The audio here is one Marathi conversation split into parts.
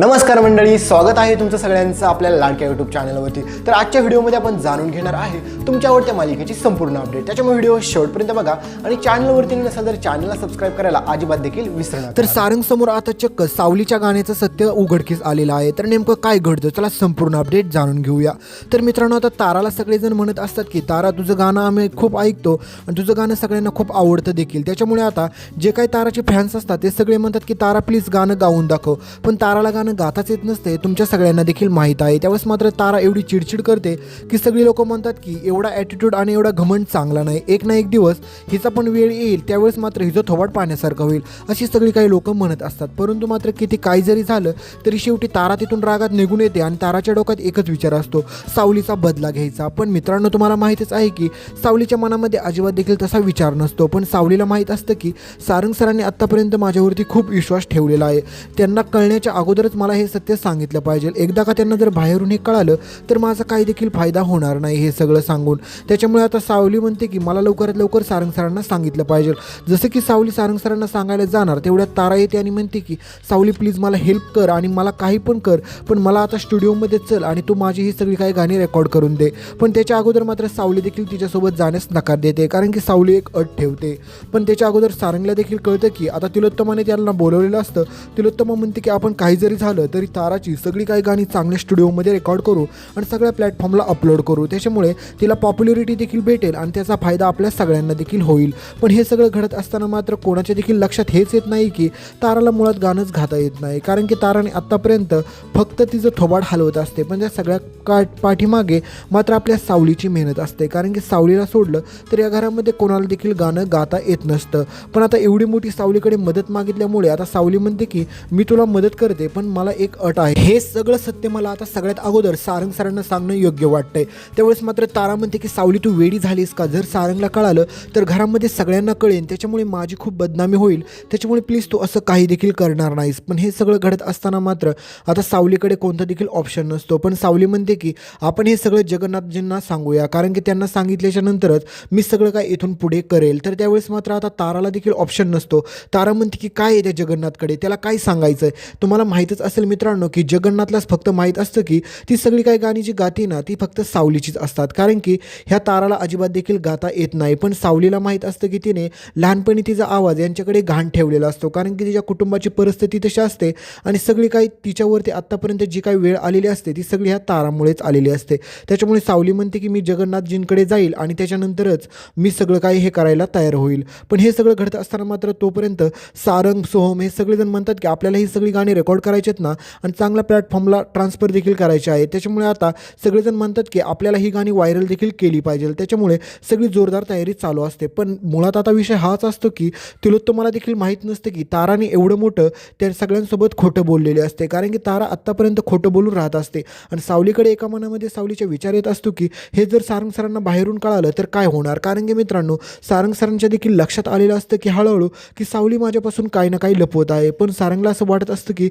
नमस्कार मंडळी स्वागत आहे तुमचं सगळ्यांचं आपल्या लाडक्या यूट्यूब चॅनलवरती तर आजच्या व्हिडिओमध्ये आपण जाणून घेणार आहे तुमच्या आवडत्या मालिकेची संपूर्ण अपडेट त्याच्यामुळे व्हिडिओ शेवटपर्यंत बघा आणि चॅनलवरती नसाल तर चॅनलला सबस्क्राईब करायला अजिबात देखील विसरू तर सारंग समोर आता चक्क सावलीच्या गाण्याचं सत्य उघडकीस आलेलं आहे. तर नेमकं काय घडतं? चला संपूर्ण अपडेट जाणून घेऊया. तर मित्रांनो आता ताराला सगळेजण म्हणत असतात की तारा तुझं गाणं आम्ही खूप ऐकतो आणि तुझं गाणं सगळ्यांना खूप आवडतं देखील. त्याच्यामुळे आता जे काही ताराचे फॅन्स असतात ते सगळे म्हणतात की तारा प्लीज गाणं गाऊन दाखव. पण ताराला गाणं गाताच येत नसते. तुमच्या सगळ्यांना देखील माहीत आहे. त्यावेळेस मात्र तारा एवढी चिडचिड करते की सगळी लोक म्हणतात की एवढा ॲटिट्यूड आणि एवढा घमंड चांगला नाही. एक ना एक दिवस हिचा पण वेळ येईल. त्यावेळेस मात्र हिचं थोबाड पाण्यासारखं होईल. अशी सगळी काही लोक म्हणत असतात. परंतु मात्र किती काही जरी झालं तरी शेवटी तारा तिथून रागात निघून येते आणि ताराच्या डोक्यात एकच विचार असतो सावलीचा बदला घ्यायचा. पण मित्रांनो तुम्हाला माहितीच आहे की सावलीच्या मनामध्ये अजिबात देखील तसा विचार नसतो. पण सावलीला माहीत असतं की सारंग सरांनी आत्तापर्यंत माझ्यावरती खूप विश्वास ठेवलेला आहे. त्यांना कळण्याच्या अगोदर लवकरच मला हे सत्य सांगितलं पाहिजे. एकदा का त्यांना जर बाहेरून हे कळालं तर माझा काही देखील फायदा होणार नाही हे सगळं सांगून. त्याच्यामुळे आता सावली म्हणते की मला लवकरात लवकर सारंग सरांना सांगितलं पाहिजे. जसं की सावली सारंग सरांना सांगायला जाणार तेवढ्यात तारा येते आणि म्हणते की सावली प्लीज मला हेल्प कर आणि मला काही पण कर पण मला आता स्टुडिओमध्ये चल आणि तू माझी ही सगळी काही गाणी रेकॉर्ड करून दे. पण त्याच्या अगोदर मात्र सावली देखील तिच्यासोबत जाण्यास नकार देते कारण की सावली एक अट ठेवते. पण त्याच्या अगोदर सारंगला देखील कळतं की आता तिलोत्तमाने त्यांना बोलवलेलं असतं. तिलोत्तमा म्हणते की आपण काही जरी झालं तरी ताराची सगळी काही गाणी चांगल्या स्टुडिओमध्ये रेकॉर्ड करू आणि सगळ्या प्लॅटफॉर्मला अपलोड करू. त्याच्यामुळे तिला पॉप्युलरिटी देखील भेटेल आणि त्याचा फायदा आपल्या सगळ्यांना देखील होईल. पण हे सगळं घडत असताना मात्र कोणाच्या देखील लक्षात हेच येत नाही की ताराला मुळात गाणंच घाता येत नाही. कारण की ताराने आत्तापर्यंत फक्त तिचं थोबाड हलवत असते. पण त्या सगळ्या का पाठीमागे मात्र आपल्या सावलीची मेहनत असते. कारण की सावलीला सोडलं तर या घरामध्ये कोणाला देखील गाणं गाता येत नसतं. पण आता एवढी मोठी सावलीकडे मदत मागितल्यामुळे आता सावली म्हणते की मी तुला मदत करते पण मला एक अट आहे. हे सगळं सत्य मला आता सगळ्यात अगोदर सारंग सरांना सांगणं योग्य वाटतंय. त्यावेळेस मात्र तारा म्हणते की सावली तू वेडी झालीस का? जर सारंगला कळालं तर घरामध्ये सगळ्यांना कळेल त्याच्यामुळे माझी खूप बदनामी होईल. त्याच्यामुळे प्लीज तू असं काही देखील करणार नाहीस. पण हे सगळं घडत असताना मात्र आता सावलीकडे कोणता देखील ऑप्शन नसतो. पण सावली म्हणते की आपण हे सगळं जगन्नाथजींना सांगूया. कारण की त्यांना सांगितल्याच्या नंतरच मी सगळं काय इथून पुढे करेल. तर त्यावेळेस मात्र आता ताराला देखील ऑप्शन नसतो. तारा म्हणते की काय आहे त्या जगन्नाथकडे? त्याला काय सांगायचं आहे तुम्हाला माहीतच असेल मित्रांनो की जगन्नाथलाच फक्त माहीत असतं की ती सगळी काही गाणी जी गाती ना ती फक्त सावलीचीच असतात. कारण की ह्या ताराला अजिबात देखील गाता येत नाही. पण सावलीला माहीत असतं की तिने लहानपणी तिचा आवाज यांच्याकडे घाण ठेवलेला असतो. कारण की तिच्या कुटुंबाची परिस्थिती तशी असते आणि सगळी काही तिच्यावरती आत्तापर्यंत जी काही वेळ आलेली असते ती सगळी ह्या तारामुळेच आलेली असते. त्याच्यामुळे सावली म्हणते की मी जगन्नाथजींकडे जाईल आणि त्याच्यानंतरच मी सगळं काही हे करायला तयार होईल. पण हे सगळं घडत असताना मात्र तोपर्यंत सारंग सोहम हे सगळेजण म्हणतात की आपल्याला ही सगळी गाणी रेकॉर्ड करायची आहेत ना आणि चांगल्या प्लॅटफॉर्मला ट्रान्सफर देखील करायचे आहे त्याच्यामुळे आता सगळेजण म्हणतात की आपल्याला ही गाणी व्हायरल देखील केली पाहिजे. त्याच्यामुळे सगळी जोरदार तयारी चालू असते. पण मुळात आता विषय हाच असतो की तिलोत्तमाला देखील माहीत नसतं की ताराने एवढं मोठं त्या सगळ्यांसोबत खोटं बोललेले असते. कारण की तारा आत्तापर्यंत खोटं बोलून राहत असते. आणि सावलीकडे एका मनामध्ये सावलीच्या विचार येत असतो की हे जर सारंग सरांना बाहेरून कळालं तर काय होणार? कारण की मित्रांनो सारंग सरांच्या देखील लक्षात आलेलं असतं की हळूहळू की सावली माझ्यापासून काही ना काही लपवत आहे. पण सारंगला असं वाटत असतं की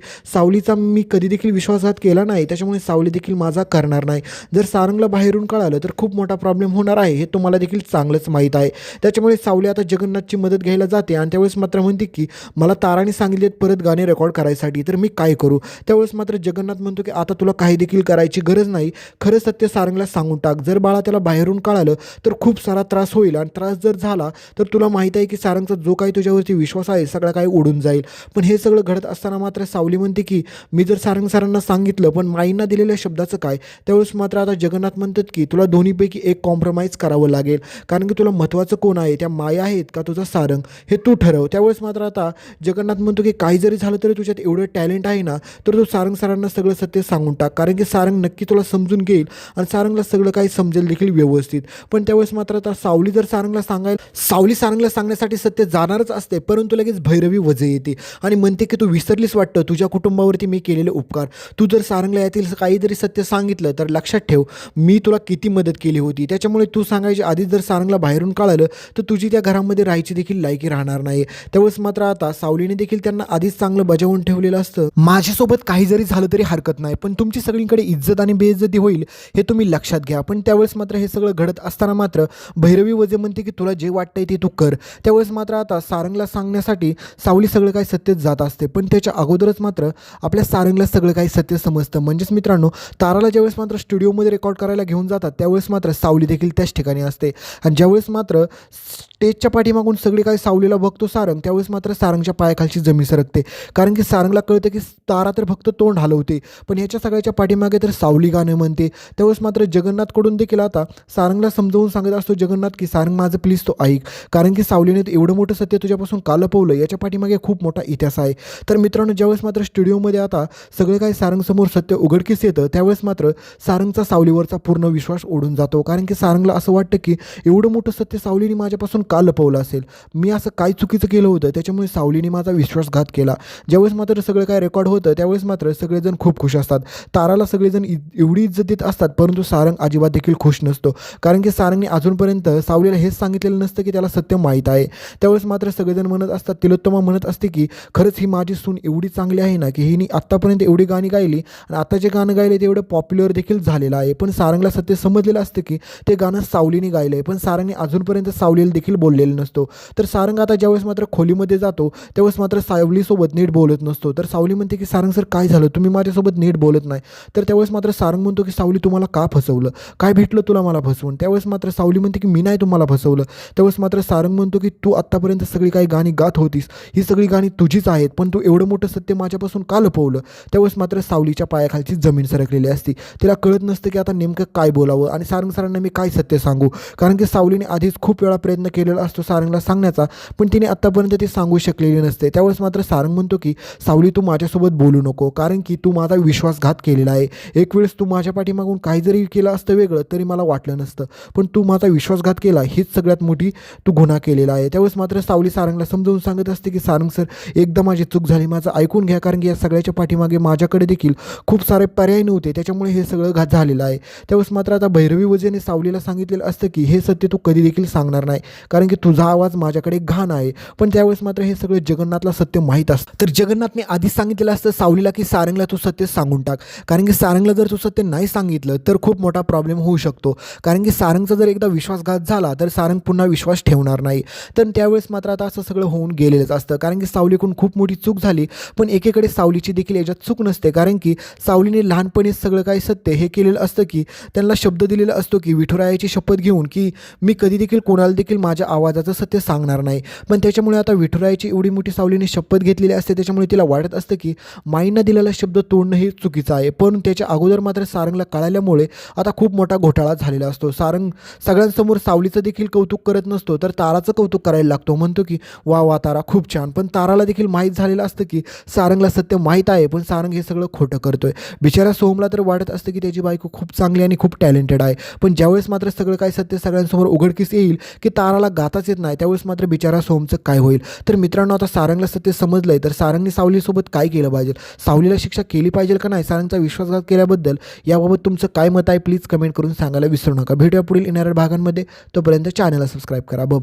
सावलीचा मी कधी देखील विश्वासघात केला नाही त्याच्यामुळे सावली देखील माझा करणार नाही. जर सारंगला बाहेरून कळालं तर खूप मोठा प्रॉब्लेम होणार आहे हे तुम्हाला देखील चांगलंच माहीत आहे. त्याच्यामुळे सावली आता जगन्नाथची मदत घ्यायला जाते आणि त्यावेळेस मात्र म्हणते की मला ताराने सांगितलेत परत गाणे रेकॉर्ड करायसाठी तर मी काय करू? त्यावेळेस मात्र जगन्नाथ म्हणतो की आता तुला काही देखील करायची गरज नाही. खरं सत्य सारंगला सांगून टाक. जर बाळा त्याला बाहेरून कळालं तर खूप सारा त्रास होईल आणि त्रास जर झाला तर तुला माहीत आहे की सारंगचा जो काही तुझ्यावरती विश्वास आहे सगळा काही उडून जाईल. पण हे सगळं घडत असताना मात्र सावली म्हणते की मी जर सारंग सरांना सांगितलं पण माईंना दिलेल्या शब्दाचं काय? त्यावेळेस मात्र आता जगन्नाथ म्हणतात की तुला दोन्हीपैकी एक कॉम्प्रोमाइज करावं लागेल. कारण की तुला महत्त्वाचं कोण आहे? त्या माया आहेत का तुझा सारंग? हे तू ठरव. त्यावेळेस मात्र आता जगन्नाथ म्हणतो की काही जरी झालं तरी तुझ्यात एवढं टॅलेंट आहे ना तर तू सारंग सरांना सगळं सत्य सांगून टाक. कारण की सारंग नक्की तुला समजून घेईल आणि सारंगला सगळं काही समजेल देखील व्यवस्थित. पण त्यावेळेस मात्र आता सावली जर सारंगला सांगायला सावली सारंगला सांगण्यासाठी सत्य जाणारच असते परंतु लगेच भैरवी वजे येते. आणि म्हणते की तू विसरलीस वाटतं? तुझ्या कुटुंबावर तुझ्यावरती मी केलेले उपकार. तू जर सारंगला यातील काही जरी सत्य सांगितलं तर लक्षात ठेव मी तुला किती मदत केली होती. त्याच्यामुळे तू सांगायची आधीच जर सारंगला बाहेरून कळालं तर तुझी त्या घरामध्ये राहायची देखील लायकी राहणार नाही. त्यावेळेस मात्र आता सावलीने देखील त्यांना आधीच चांगलं बजावून ठेवलेलं असतं. माझ्यासोबत काही जरी झालं तरी हरकत नाही पण तुमची सगळीकडे इज्जत आणि बेइज्जती होईल हे तुम्ही लक्षात घ्या. पण त्यावेळेस मात्र हे सगळं घडत असताना मात्र भैरवी वजे म्हणते की तुला जे वाटतंय ते तू कर. त्यावेळेस मात्र आता सारंगला सांगण्यासाठी सावली सगळं काय सत्यच जात असते पण त्याच्या अगोदरच मात्र आपल्या सारंगला सगळं काही सत्य समजतं. म्हणजेच मित्रांनो ताराला ज्यावेळेस मात्र स्टुडिओमध्ये रेकॉर्ड करायला घेऊन जातात त्यावेळेस मात्र सावली देखील त्याच ठिकाणी असते. आणि ज्यावेळेस मात्र स्टेजच्या पाठीमागून सगळी काही सावलीला बघतो सारंग त्यावेळेस मात्र सारंगच्या पायाखालची जमीन सरकते. कारण की सारंगला कळतं की तारा तर फक्त तोंड हलवते पण ह्याच्या सगळ्याच्या पाठीमागे तर सावली गाणं म्हणते. त्यावेळेस मात्र जगन्नाथकडून देखील आता सारंगला समजावून सांगत असतो जगन्नाथ की सारंग माझं प्लीज तो ऐक. कारण की सावलीने एवढं मोठं सत्य तुझ्यापासून का लपवलं याच्या पाठीमागे खूप मोठा इतिहास आहे. तर मित्रांनो ज्यावेळेस मात्र स्टुडिओमध्ये आता सगळे काही सारंगसमोर सत्य उघडकीस येतं त्यावेळेस मात्र सारंगचा सावलीवरचा पूर्ण विश्वास ओढून जातो. कारण की सारंगला असं वाटतं की एवढं मोठं सत्य सावलीने माझ्यापासून का लपवलं असेल? मी असं काय चुकीचं केलं होतं? त्याच्यामुळे सावलीने माझा विश्वासघात केला. ज्यावेळेस मात्र सगळं काय रेकॉर्ड होतं त्यावेळेस मात्र सगळेजण खूप खुश असतात. ताराला सगळेजण एवढी इज्जत देत असतात परंतु सारंग अजिबात देखील खुश नसतो. कारण की सारंगने अजूनपर्यंत सावलीला हेच सांगितलेलं नसतं की त्याला सत्य माहीत आहे. त्यावेळेस मात्र सगळेजण म्हणत असतात तिलोत्तमा म्हणत असते की खरंच ही माझी सून एवढी चांगली आहे ना की हिनी आत्तापर्यंत एवढी गाणी गायली आणि आता जे गाणं गायले ते एवढं पॉप्युलर देखील झालेलं आहे. पण सारंगला सत्य समजलेलं असतं की ते गाणं सावलीने गायलं आहे पण सारंगने अजूनपर्यंत सावलीला देखील बोललेलं नसतो. तर सारंग आता ज्यावेळेस मात्र खोलीमध्ये जातो त्यावेळेस मात्र सावलीसोबत नीट बोलत नसतो. तर सावली म्हणते की सारंग सर काय झालं? तुम्ही माझ्यासोबत नीट बोलत नाही. तर त्यावेळेस मात्र सारंग म्हणतो की सावली तुम्हाला का फसवलं? काय भेटलं तुला मला फसवून? त्यावेळेस मात्र सावली म्हणते की मी नाही तुम्हाला फसवलं. त्यावेळेस मात्र सारंग म्हणतो की तू आत्तापर्यंत सगळी काही गाणी गात होतीस. ही सगळी गाणी तुझीच आहेत. पण तू एवढं मोठं सत्य माझ्यापासून का लपवलं. त्यावेळेस मात्र सावलीच्या पायाखालची जमीन सरकलेली असती. तिला कळत नसतं की आता नेमकं काय बोलावं आणि सारंग सरांना मी काय सत्य सांगू? कारण की सावलीने आधीच खूप वेळा प्रयत्न केलेला असतो सारंगला सांगण्याचा पण तिने आत्तापर्यंत ते सांगू शकलेली नसते. त्यावेळेस मात्र सारंग म्हणतो की सावली तू माझ्यासोबत बोलू नको. कारण की तू माझा विश्वासघात केलेला आहे. एक वेळेस तू माझ्या पाठीमागून काही जरी केलं असतं वेगळं तरी मला वाटलं नसतं. पण तू माझा विश्वासघात केला. हीच सगळ्यात मोठी तू गुन्हा केलेला आहे. त्यावेळेस मात्र सावली सारंगला समजावून सांगत असते की सारंग सर एकदा माझी चूक झाली. माझं ऐकून घ्या. कारण की या सगळ्याच्या पाठीमागे माझ्याकडे देखील खूप सारे पर्याय नव्हते. त्याच्यामुळे हे सगळं घात झालेलं आहे. त्यावेळेस मात्र आता भैरवी वजेने सावलीला सांगितलेलं असतं की हे सत्य तू कधी देखील सांगणार नाही कारण की तुझा आवाज माझ्याकडे घाण आहे. पण त्यावेळेस मात्र हे सगळं जगन्नाथला सत्य माहीत असतं. तर जगन्नाथने आधीच सांगितलेलं असतं सावलीला की सारंगला तू सत्य सांगून टाक. कारण की सारंगला जर तू सत्य नाही सांगितलं तर खूप मोठा प्रॉब्लेम होऊ शकतो. कारण की सारंगचा जर एकदा विश्वासघात झाला तर सारंग पुन्हा विश्वास ठेवणार नाही. तर त्यावेळेस मात्र आता असं सगळं होऊन गेलेलंच असतं. कारण की सावलीकडून खूप मोठी चूक झाली पण एकीकडे सावलीची देखील याच्यात चूक नसते. कारण की सावलीने लहानपणीच सगळं काही सत्य हे केलेलं असतं की त्यांना शब्द दिलेला असतो की विठुरायाची शपथ घेऊन की मी कधी देखील कोणाला देखील माझ्या आवाजाचं सत्य सांगणार नाही. पण त्याच्यामुळे आता विठुरायाची एवढी मोठी सावलीने शपथ घेतलेली असते त्याच्यामुळे तिला वाटत असतं की माईंना दिलेला शब्द तोडणं हे चुकीचं आहे. पण त्याच्या अगोदर मात्र सारंगला कळाल्यामुळे आता खूप मोठा घोटाळा झालेला असतो. सारंग सगळ्यांसमोर सावलीचं देखील कौतुक करत नसतो तर ताराचं कौतुक करायला लागतो. म्हणतो की वा वा तारा खूप छान. पण ताराला देखील माहीत झालेलं असतं की सारंगला सत्य माहीत आहे पण सारंग हे सगळं खोटं करतोय. बिचारा सोहमला तर वाटत असतं की त्याची बायको खूप चांगली आणि खूप टॅलेंटेड आहे. पण ज्यावेळेस मात्र सगळं काय सत्य सगळ्यांसमोर उघडकीस येईल की ताराला गाताच येत नाही त्यावेळेस मात्र बिचारा सोहमचं काय होईल? तर मित्रांनो आता सारंगला सत्य समजलं आहे तर सारंगने सावलीसोबत काय केलं पाहिजे? सावलीला शिक्षा केली पाहिजे का नाही? सारंगचा विश्वासघात केल्याबद्दल याबाबत तुमचं काय मत आहे? प्लीज कमेंट करून सांगायला विसरू नका. भेटूया पुढील येणाऱ्या भागांमध्ये. तोपर्यंत चॅनलला सबस्क्राईब करा. बाबा